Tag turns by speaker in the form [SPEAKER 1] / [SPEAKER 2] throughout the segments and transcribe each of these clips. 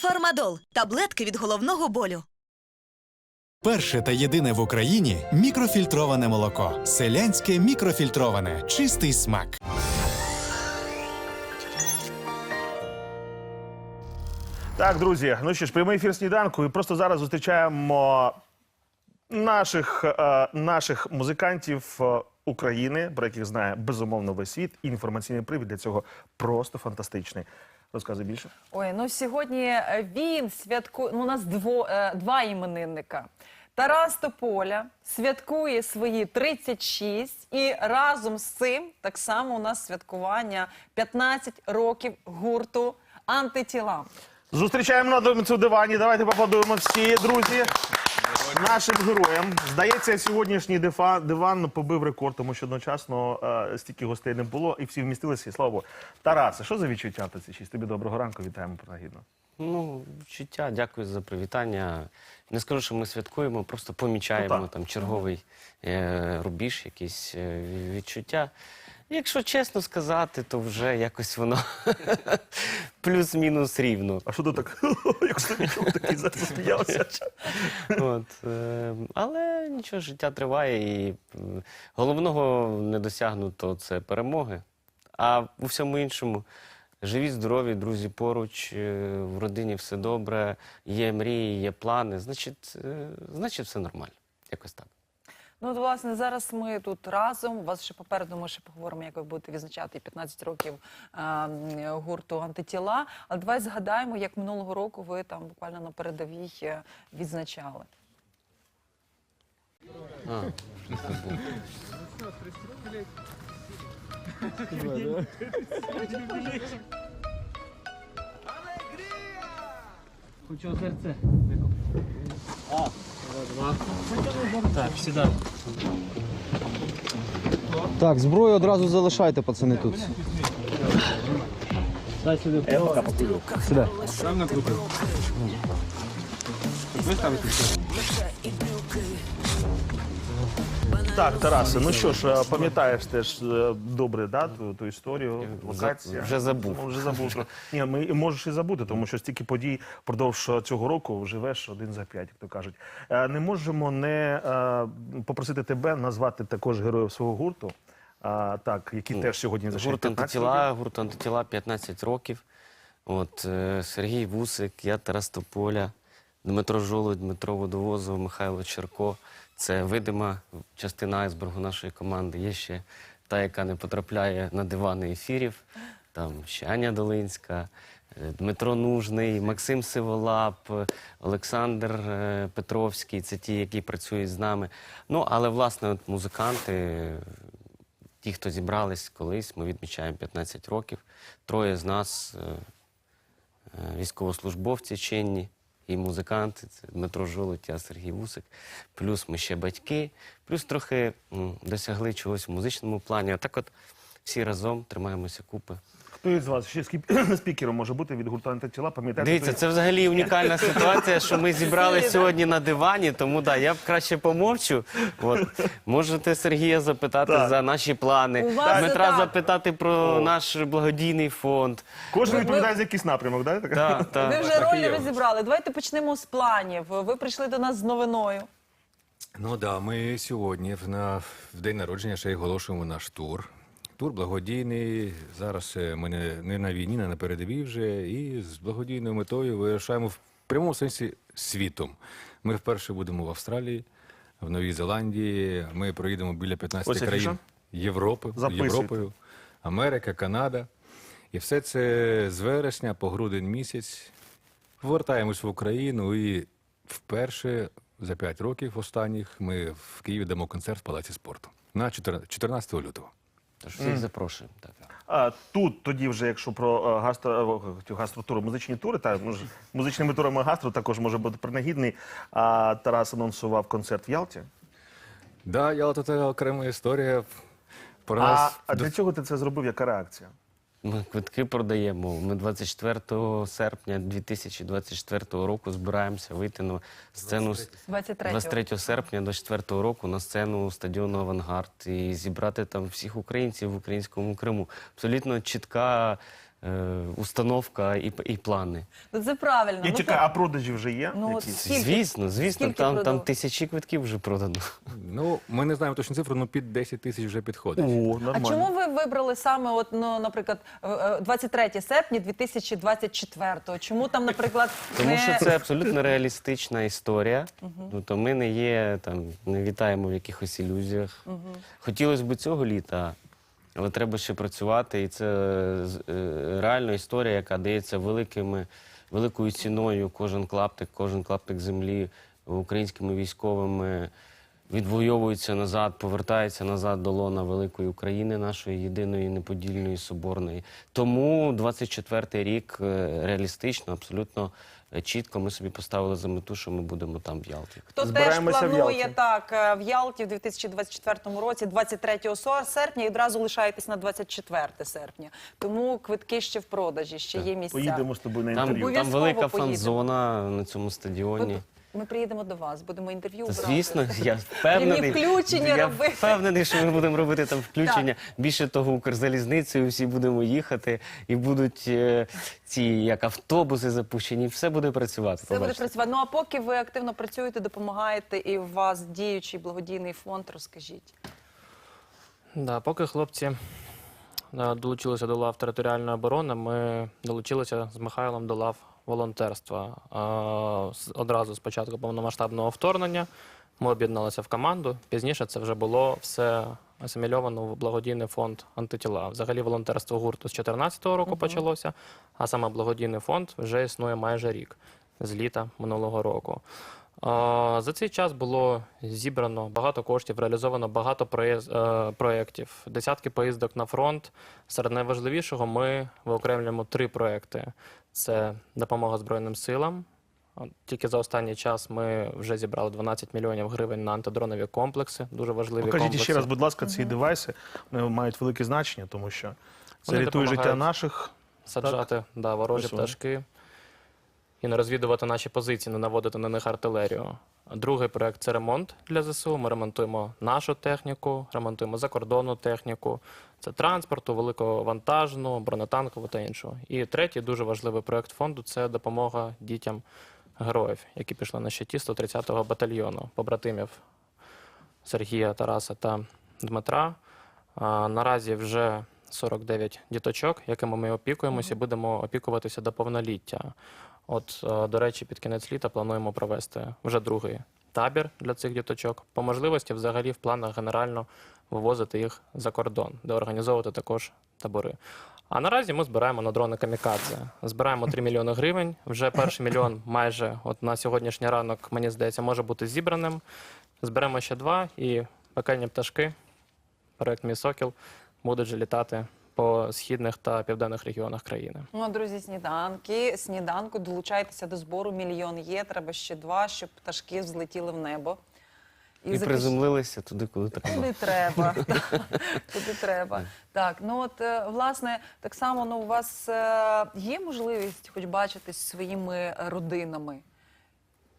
[SPEAKER 1] Фармадол таблетки від головного болю.
[SPEAKER 2] Перше та єдине в Україні мікрофільтроване молоко. Селянське мікрофільтроване. Чистий смак.
[SPEAKER 3] Так, друзі, ну що ж, прямий ефір сніданку. І просто зараз зустрічаємо наших, е, наших музикантів е, України, про яких знає безумовно весь світ. І інформаційний привід для цього просто фантастичний. Розказуй більше.
[SPEAKER 4] Ой, ну сьогодні е, він святкує. Ну, у нас дво, е, два іменинника. Тарас Тополя святкує свої 36, і разом з цим так само у нас святкування 15 років гурту антитіла.
[SPEAKER 3] Зустрічаємо на цьому дивані. Давайте поаплодуємо всі, друзі. Нашим героям. Здається, сьогоднішній дифа- диван побив рекорд, тому що одночасно е, стільки гостей не було, і всі вмістилися, і слава Богу. Тарасе, що за відчуття в 36? Тобі доброго ранку, вітаємо принагідно.
[SPEAKER 5] Ну, відчуття, дякую за привітання. Не скажу, що ми святкуємо, просто помічаємо
[SPEAKER 3] Ну,
[SPEAKER 5] там черговий е, рубіж, якісь е, відчуття. Якщо чесно сказати, то вже якось воно плюс-мінус рівно.
[SPEAKER 3] А що ти так, як собі чув, такий засміявся?
[SPEAKER 5] От, е, але нічого, життя триває, і головного не досягнуто це перемоги. А у всьому іншому живі, здорові, друзі поруч, е, в родині все добре, є мрії, є плани. Значить, е, значить, все нормально. Якось так.
[SPEAKER 4] Ну, от, власне, зараз ми тут разом. У вас ще попереду ми ще поговоримо, як ви будете відзначати 15 років е, гурту антитіла. Але давай згадаємо, як минулого року ви там буквально на передовій е, відзначали.
[SPEAKER 5] А,
[SPEAKER 6] Хочу Так, сідай.
[SPEAKER 7] Так, зброю одразу залишайте, пацани, тут.
[SPEAKER 6] Дай сюди. Я пока покурю.
[SPEAKER 7] Сюди.
[SPEAKER 6] Там накрутив. Ви все?
[SPEAKER 3] Так, Тарасе, ну що ж, е, пам'ятаєш теж е, добре да, ту, ту історію, локація.
[SPEAKER 5] вже забув.
[SPEAKER 3] Ну, вже забув. що- Ні, ми, і можеш і забути, тому що стільки подій впродовж цього року живеш один за п'ять, як то кажуть. Е, Не можемо не е, попросити тебе назвати також героїв свого гурту, а, так, які теж сьогодні зайшли
[SPEAKER 5] Гурт
[SPEAKER 3] 15
[SPEAKER 5] антитіла, гурт антитіла 15 років. От, е, Сергій Вусик, я Тарас Тополя, Дмитро Жолудь, Дмитро Водовозов, Михайло Черко. Це видима частина айсбергу нашої команди. Є ще та, яка не потрапляє на дивани ефірів. Там ще Аня Долинська, е, Дмитро Нужний, Максим Сиволап, Олександр е, Петровський. Це ті, які працюють з нами. Ну, але власне, от музиканти, ті, хто зібрались колись, ми відмічаємо 15 років. Троє з нас е, військовослужбовці чинні і музиканти. Це Дмитро Жолоть, я Сергій Вусик. Плюс ми ще батьки, плюс трохи досягли чогось в музичному плані. А так от всі разом тримаємося купи.
[SPEAKER 3] Хто із вас ще скіп- спікером може бути від гурту антитіла? Пам'ятаєте?
[SPEAKER 5] Дивіться,
[SPEAKER 3] той-
[SPEAKER 5] це взагалі унікальна ситуація, що ми зібрали сьогодні на дивані, тому да, я б краще помовчу. От. Можете Сергія запитати
[SPEAKER 3] Так.
[SPEAKER 5] за наші плани,
[SPEAKER 4] У вас
[SPEAKER 5] Дмитра
[SPEAKER 4] так.
[SPEAKER 5] запитати про наш благодійний фонд.
[SPEAKER 3] Кожен відповідає за якийсь напрямок, да? така?
[SPEAKER 5] Так, так.
[SPEAKER 4] Ви вже ролі розібрали. Давайте почнемо з планів. Ви прийшли до нас з новиною.
[SPEAKER 8] Ну да, ми сьогодні в, на, в день народження ще й оголошуємо наш тур. Тур благодійний. Зараз е, ми не, не на війні, не на передовій вже. І з благодійною метою вирушаємо в прямому сенсі світом. Ми вперше будемо в Австралії, в Новій Зеландії. Ми проїдемо біля 15
[SPEAKER 3] Ось
[SPEAKER 8] країн
[SPEAKER 3] афіша.
[SPEAKER 8] Європи,
[SPEAKER 3] Записуйте.
[SPEAKER 8] Європою, Америка, Канада. І все це з вересня по грудень місяць. Повертаємось в Україну і вперше за 5 років останніх ми в Києві дамо концерт в Палаці спорту на 14 14 лютого.
[SPEAKER 5] Тож всіх запрошуємо. Так.
[SPEAKER 3] А, тут тоді вже, якщо про е, гастро, гастротури, музичні тури, та може, музичними турами гастро також може бути принагідний. А Тарас анонсував концерт в Ялті.
[SPEAKER 8] Да, Ялта це окрема історія. Про
[SPEAKER 3] А,
[SPEAKER 8] нас
[SPEAKER 3] а
[SPEAKER 8] а
[SPEAKER 3] для чого ти це зробив? Яка реакція?
[SPEAKER 5] Ми квитки продаємо. Ми 24 серпня 2024 року збираємося вийти на сцену з
[SPEAKER 4] 23-го.
[SPEAKER 5] 23 серпня до 4 року на сцену стадіону Авангард і зібрати там всіх українців в українському Криму. Абсолютно чітка е, установка і, і плани.
[SPEAKER 4] Ну, Це правильно.
[SPEAKER 3] Я
[SPEAKER 4] Ну,
[SPEAKER 3] чекаю, а продажі вже є?
[SPEAKER 4] Ну, от
[SPEAKER 3] якісь?
[SPEAKER 4] Скільки?
[SPEAKER 5] Звісно, звісно,
[SPEAKER 4] Скільки
[SPEAKER 5] там, там тисячі квитків вже продано.
[SPEAKER 8] Ну, ми не знаємо точну цифру, але під 10 тисяч вже підходить.
[SPEAKER 3] О,
[SPEAKER 4] А
[SPEAKER 3] нормально.
[SPEAKER 4] чому ви вибрали саме, от, ну, наприклад, е, е, 23 серпня 2024? Чому там, наприклад,
[SPEAKER 5] Тому
[SPEAKER 4] не...
[SPEAKER 5] що це абсолютно реалістична історія. Ну, то ми не є там, не вітаємо в якихось ілюзіях. Хотілося б цього літа, але треба ще працювати. І це е, історія, яка дається великими, великою ціною. Кожен клаптик, кожен клаптик землі українськими військовими. Відвоюється назад, повертається назад до лона великої України, нашої єдиної неподільної соборної. Тому 24-й рік е, реалістично, абсолютно е, чітко ми собі поставили за мету, що ми будемо там в Ялті.
[SPEAKER 4] Хто теж
[SPEAKER 3] Збираємося в
[SPEAKER 4] планує
[SPEAKER 3] Ялті.
[SPEAKER 4] так е, в Ялті в 2024 році, 23 сор- серпня, і одразу лишаєтесь на 24 серпня. Тому квитки ще в продажі, ще є місця.
[SPEAKER 3] Поїдемо з тобою на інтерв'ю.
[SPEAKER 5] там
[SPEAKER 4] Обов'язково
[SPEAKER 5] велика фан-зона на цьому стадіоні.
[SPEAKER 4] Ми, приїдемо до вас, будемо інтерв'ю брати.
[SPEAKER 5] звісно, я впевнений.
[SPEAKER 4] Включення
[SPEAKER 5] я
[SPEAKER 4] робити.
[SPEAKER 5] впевнений, що ми будемо робити там включення. Більше того, Укрзалізницею всі будемо їхати, і будуть е, ці як автобуси запущені, все буде працювати.
[SPEAKER 4] Все буде
[SPEAKER 5] побачите.
[SPEAKER 4] працювати. Ну а поки ви активно працюєте, допомагаєте, і у вас діючий благодійний фонд, розкажіть.
[SPEAKER 6] Да, поки хлопці е, долучилися до лав територіальної оборони, ми долучилися з Михайлом до лав волонтерства. Одразу з початку повномасштабного вторгнення ми об'єдналися в команду. Пізніше це вже було все асимільовано в благодійний фонд антитіла. Взагалі волонтерство гурту з 2014 року почалося, а саме благодійний фонд вже існує майже рік з літа минулого року. За цей час було зібрано багато коштів, реалізовано багато е, проєктів, десятки поїздок на фронт. Серед найважливішого ми виокремлюємо три проєкти: це допомога Збройним силам. Тільки за останній час ми вже зібрали 12 мільйонів гривень на антидронові комплекси. Дуже важливі
[SPEAKER 3] Покажіть
[SPEAKER 6] комплекси.
[SPEAKER 3] ще раз, будь ласка, ці девайси. Вони мають велике значення, тому що це
[SPEAKER 6] Вони
[SPEAKER 3] рятує життя наших.
[SPEAKER 6] саджати да, ворожі пташки і не розвідувати наші позиції, не наводити на них артилерію. Другий проект це ремонт для ЗСУ. Ми ремонтуємо нашу техніку, ремонтуємо закордонну техніку. Це транспорту, великовантажну, бронетанкову та іншу. І третій дуже важливий проект фонду це допомога дітям героїв, які пішли на щиті 130-го батальйону, побратимів Сергія, Тараса та Дмитра. А, Наразі вже 49 діточок, якими ми опікуємося, і будемо опікуватися до повноліття. От, е, до речі, під кінець літа плануємо провести вже другий табір для цих діточок. По можливості, взагалі, в планах генерально вивозити їх за кордон, де організовувати також табори. А наразі ми збираємо на дрони камікадзе. Збираємо 3 мільйони гривень. Вже перший мільйон майже от на сьогоднішній ранок, мені здається, може бути зібраним. Зберемо ще два, і пекельні пташки, проект Мій Сокіл, будуть літати по східних та південних регіонах країни.
[SPEAKER 4] Ну, друзі, сніданки, сніданку, долучайтеся до збору. Мільйон є, треба ще два, щоб пташки взлетіли в небо.
[SPEAKER 5] І
[SPEAKER 4] закрич-
[SPEAKER 5] приземлилися туди, куди треба.
[SPEAKER 4] Туди треба. Туди треба. Так, ну от е, власне, так само ну, у вас е, є можливість хоч бачитись своїми родинами.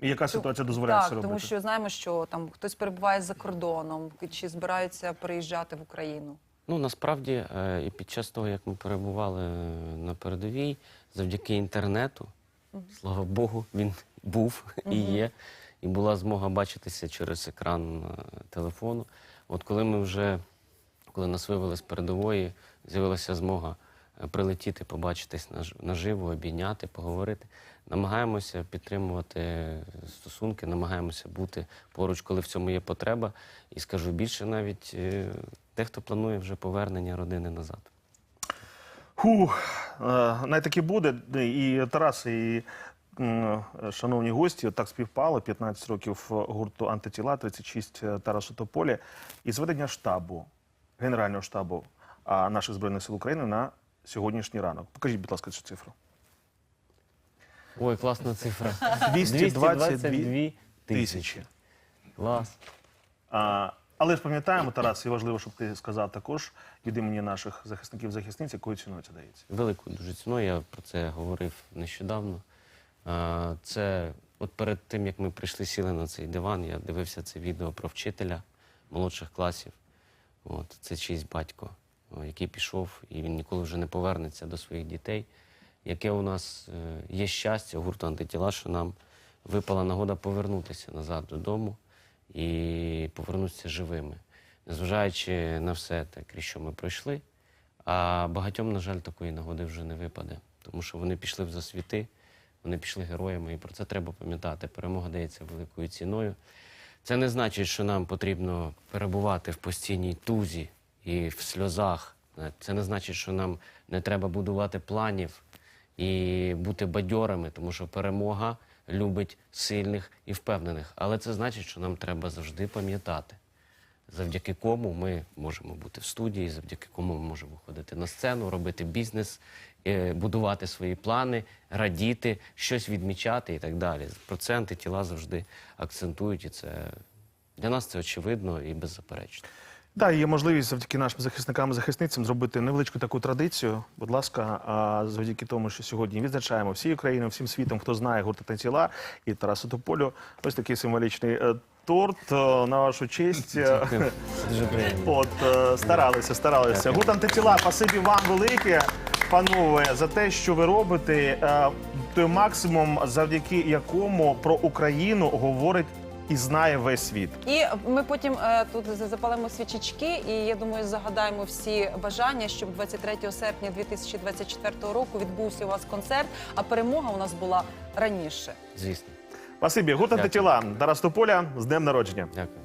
[SPEAKER 3] І яка ситуація дозволяє це
[SPEAKER 4] так, тому що знаємо, що там хтось перебуває за кордоном, чи збираються переїжджати в Україну.
[SPEAKER 5] Ну насправді е, і під час того, як ми перебували на передовій, завдяки інтернету, слава Богу, він був і є, і була змога бачитися через екран е, телефону. От коли ми вже, коли нас вивели з передової, з'явилася змога е, прилетіти, побачитись наж- наживо, обійняти, поговорити. Намагаємося підтримувати стосунки, намагаємося бути поруч, коли в цьому є потреба. І скажу більше, навіть дехто планує вже повернення родини назад.
[SPEAKER 3] Фу, е, най таки буде. І Тарас, і шановні гості, так співпало. 15 років гурту антитіла, 36 Тарасу Тополі. І зведення штабу, Генерального штабу наших Збройних сил України на сьогоднішній ранок. Покажіть, будь ласка, цю цифру.
[SPEAKER 5] Ой, класна цифра.
[SPEAKER 3] 222
[SPEAKER 5] тисячі.
[SPEAKER 3] тисячі.
[SPEAKER 5] Клас.
[SPEAKER 3] А, але ж пам'ятаємо, Тарас, і важливо, щоб ти сказав також від імені наших захисників захисниць, якою ціною це дається.
[SPEAKER 5] Великою дуже ціною, я про це говорив нещодавно. Це от перед тим, як ми прийшли сіли на цей диван, я дивився це відео про вчителя молодших класів. От, це чийсь батько. який пішов, і він ніколи вже не повернеться до своїх дітей. Яке у нас е, є щастя гурту антитіла, що нам випала нагода повернутися назад додому і повернутися живими, незважаючи на все те, крізь що ми пройшли. А багатьом, на жаль, такої нагоди вже не випаде, тому що вони пішли в засвіти, вони пішли героями, і про це треба пам'ятати. Перемога дається великою ціною. Це не значить, що нам потрібно перебувати в постійній тузі і в сльозах. Це не значить, що нам не треба будувати планів і бути бадьорами, тому що перемога любить сильних і впевнених. Але це значить, що нам треба завжди пам'ятати, завдяки кому ми можемо бути в студії, завдяки кому ми можемо виходити на сцену, робити бізнес, е, будувати свої плани, радіти, щось відмічати і так далі. Про це антитіла завжди акцентують, і це для нас це очевидно і беззаперечно.
[SPEAKER 3] Так, є можливість завдяки нашим захисникам і захисницям зробити невеличку таку традицію. Будь ласка, а, завдяки тому, що сьогодні відзначаємо всій Україні, всім світом, хто знає гурт «Антитіла» і Тарасу Тополю. Ось такий символічний е, торт е, на вашу честь.
[SPEAKER 5] Дуже приємно.
[SPEAKER 3] От е, старалися, старалися.
[SPEAKER 5] Дякую.
[SPEAKER 3] Гурт антитіла, спасибі вам велике, панове, за те, що ви робите. Е, Той максимум, завдяки якому про Україну говорить і знає весь світ.
[SPEAKER 4] І ми потім е, тут запалимо свічечки, і я думаю, загадаємо всі бажання, щоб 23 серпня 2024 року відбувся у вас концерт, а перемога у нас була раніше.
[SPEAKER 5] Звісно.
[SPEAKER 3] Спасибі, гурт
[SPEAKER 5] Дякую.
[SPEAKER 3] антитіла. Тарас Тополя з днем народження.
[SPEAKER 5] Дякую.